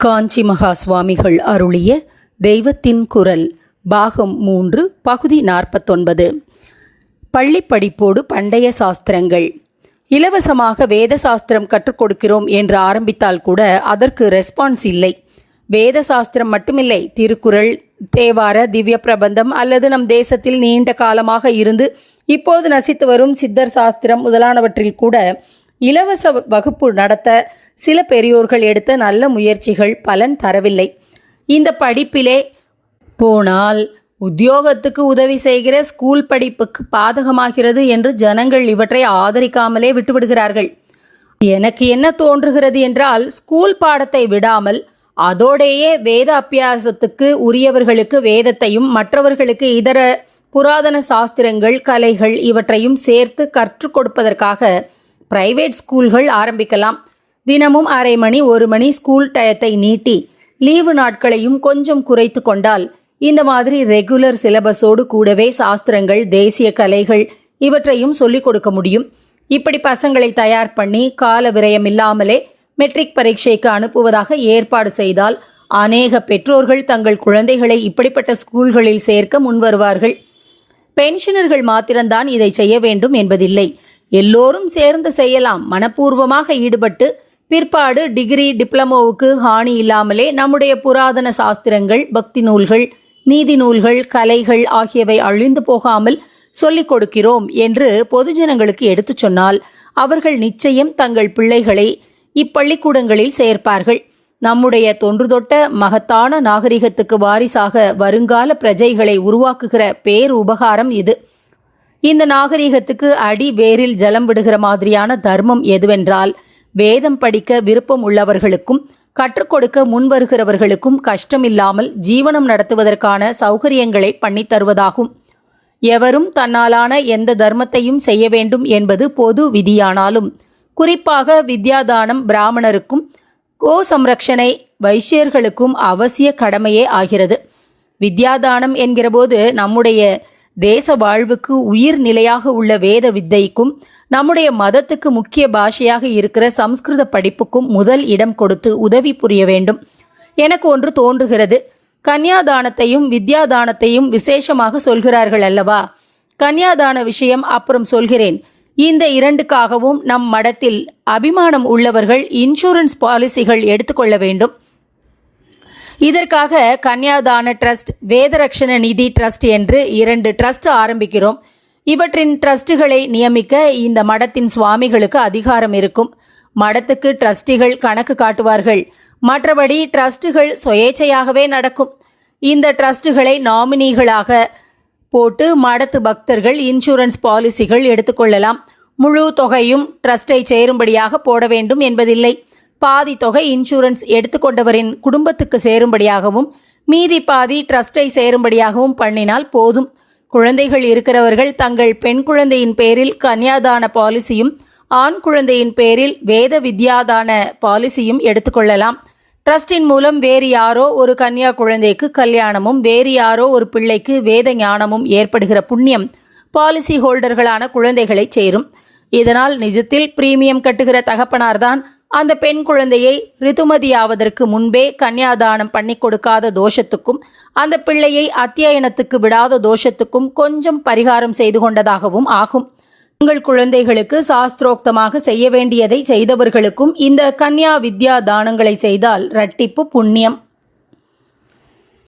காஞ்சி மகா சுவாமிகள் அருளிய தெய்வத்தின் குரல் பாகம் மூன்று பகுதி நாற்பத்தொன்பது. பள்ளிப்படிப்போடு பண்டைய சாஸ்திரங்கள். இலவசமாக வேத சாஸ்திரம் கற்றுக் கொடுக்கிறோம் என்று ஆரம்பித்தால் கூட அதற்கு ரெஸ்பான்ஸ் இல்லை. வேத சாஸ்திரம் மட்டுமில்லை. திருக்குறள் தேவார திவ்ய பிரபந்தம் அல்லது நம் தேசத்தில் நீண்ட காலமாக இருந்து இப்போது நசித்து வரும் சித்தர் சாஸ்திரம் முதலானவற்றில் கூட இலவச வகுப்பு நடத்த சில பெரியோர்கள் எடுத்த நல்ல முயற்சிகள் பலன் தரவில்லை. இந்த படிப்பிலே போனால் உத்தியோகத்துக்கு உதவி செய்கிற ஸ்கூல் படிப்புக்கு பாதகமாகிறது என்று ஜனங்கள் இவற்றை ஆதரிக்காமலே விட்டுவிடுகிறார்கள். எனக்கு என்ன தோன்றுகிறது என்றால் ஸ்கூல் பாடத்தை விடாமல் அதோடேயே வேத அபியாசத்துக்கு உரியவர்களுக்கு வேதத்தையும் மற்றவர்களுக்கு இதர புராதன சாஸ்திரங்கள் கலைகள் இவற்றையும் சேர்த்து கற்றுக் கொடுப்பதற்காக பிரைவேட் ஸ்கூல்கள் ஆரம்பிக்கலாம். தினமும் அரை மணி ஒரு மணி ஸ்கூல் டயத்தை நீட்டி லீவு நாட்களையும் கொஞ்சம் குறைத்து கொண்டால் இந்த மாதிரி ரெகுலர் சிலபஸோடு கூடவே சாஸ்திரங்கள் தேசிய கலைகள் இவற்றையும் சொல்லிக் கொடுக்க முடியும். இப்படி பசங்களை தயார் பண்ணி கால விரயம் இல்லாமலே மெட்ரிக் பரீட்சைக்கு அனுப்புவதாக ஏற்பாடு செய்தால் அநேக பெற்றோர்கள் தங்கள் குழந்தைகளை இப்படிப்பட்ட ஸ்கூல்களில் சேர்க்க முன்வருவார்கள். பென்ஷனர்கள் மாத்திரம்தான் இதை செய்ய வேண்டும் என்பதில்லை. எல்லோரும் சேர்ந்து செய்யலாம். மனப்பூர்வமாக ஈடுபட்டு பிற்பாடு டிகிரி டிப்ளமோவுக்கு ஹானி இல்லாமலே நம்முடைய புராதன சாஸ்திரங்கள் பக்தி நூல்கள் நீதி நூல்கள் கலைகள் ஆகியவை அழிந்து போகாமல் சொல்லிக் கொடுக்கிறோம் என்று பொதுஜனங்களுக்கு எடுத்துச் சொன்னால் அவர்கள் நிச்சயம் தங்கள் பிள்ளைகளை இப்பள்ளிக்கூடங்களில் சேர்ப்பார்கள். நம்முடைய தொன்றுதொட்ட மகத்தான நாகரிகத்துக்கு வாரிசாக வருங்கால பிரஜைகளை உருவாக்குகிற பேர் உபகாரம் இது. இந்த நாகரிகத்துக்கு அடி வேரில் ஜலம் விடுகிற மாதிரியான தர்மம் எதுவென்றால் வேதம் படிக்க விருப்பம் உள்ளவர்களுக்கும் கற்றுக்கொடுக்க முன்வருகிறவர்களுக்கும் கஷ்டமில்லாமல் ஜீவனம் நடத்துவதற்கான சௌகரியங்களை பண்ணித் தருவதாகும். எவரும் தன்னாலான எந்த தர்மத்தையும் செய்ய வேண்டும் என்பது பொது விதியானாலும் குறிப்பாக வித்யாதானம் பிராமணருக்கும் கோ சம்ரக்ஷனை வைஷ்யர்களுக்கும் அவசிய கடமையே ஆகிறது. வித்யாதானம் என்கிறபோது நம்முடைய தேச வாழ்வுக்கு உயிர் நிலையாக உள்ள வேத வித்தைக்கும் நம்முடைய மதத்துக்கு முக்கிய பாஷையாக இருக்கிற சம்ஸ்கிருத படிப்புக்கும் முதல் இடம் கொடுத்து உதவி புரிய வேண்டும். எனக்கு ஒன்று தோன்றுகிறது. கன்யாதானத்தையும் வித்யாதானத்தையும் விசேஷமாக சொல்கிறார்கள் அல்லவா? கன்யாதான விஷயம் அப்புறம் சொல்கிறேன். இந்த இரண்டுக்காகவும் நம் மடத்தில் அபிமானம் உள்ளவர்கள் இன்சூரன்ஸ் பாலிசிகள் எடுத்துக்கொள்ள வேண்டும். இதற்காக கன்யாதான ட்ரஸ்ட் வேதரக்ஷண நிதி ட்ரஸ்ட் என்று இரண்டு ட்ரஸ்ட் ஆரம்பிக்கிறோம். இவற்றின் ட்ரஸ்டுகளை நியமிக்க இந்த மடத்தின் சுவாமிகளுக்கு அதிகாரம் இருக்கும். மடத்துக்கு ட்ரஸ்டிகள் கணக்கு காட்டுவார்கள். மற்றபடி ட்ரஸ்டுகள் சுயேச்சையாகவே நடக்கும். இந்த ட்ரஸ்டுகளை நாமினிகளாக போட்டு மடத்து பக்தர்கள் இன்சூரன்ஸ் பாலிசிகள் எடுத்துக்கொள்ளலாம். முழு தொகையும் ட்ரஸ்டை சேரும்படியாக போட வேண்டும் என்பதில்லை. பாதி தொகை இன்சூரன்ஸ் எடுத்துக்கொண்டவரின் குடும்பத்துக்கு சேரும்படியாகவும் மீதி பாதி ட்ரஸ்டை சேரும்படியாகவும் பண்ணினால் போதும். குழந்தைகள் இருக்கிறவர்கள் தங்கள் பெண் குழந்தையின் பேரில் கன்யாதான பாலிசியும் ஆண் குழந்தையின் பேரில் வேத வித்யாதான பாலிசியும் எடுத்துக்கொள்ளலாம். ட்ரஸ்டின் மூலம் வேறு யாரோ ஒரு கன்யா குழந்தைக்கு கல்யாணமும் வேறு யாரோ ஒரு பிள்ளைக்கு வேத ஞானமும் ஏற்படுகிற புண்ணியம் பாலிசி ஹோல்டர்களான குழந்தைகளை சேரும். இதனால் நிஜத்தில் பிரீமியம் கட்டுகிற தகப்பனார்தான் அந்த பெண் குழந்தையை ரிதுமதியாவதற்கு முன்பே கன்யாதானம் பண்ணி கொடுக்காத தோஷத்துக்கும் அந்த பிள்ளையை அத்தியாயனத்துக்கு விடாத தோஷத்துக்கும் கொஞ்சம் பரிகாரம் செய்து கொண்டதாகவும் ஆகும். உங்கள் குழந்தைகளுக்கு சாஸ்திரோக்தமாக செய்ய வேண்டியதை செய்தவர்களுக்கும் இந்த கன்யா வித்யா தானங்களை செய்தால் ரட்டிப்பு புண்ணியம்.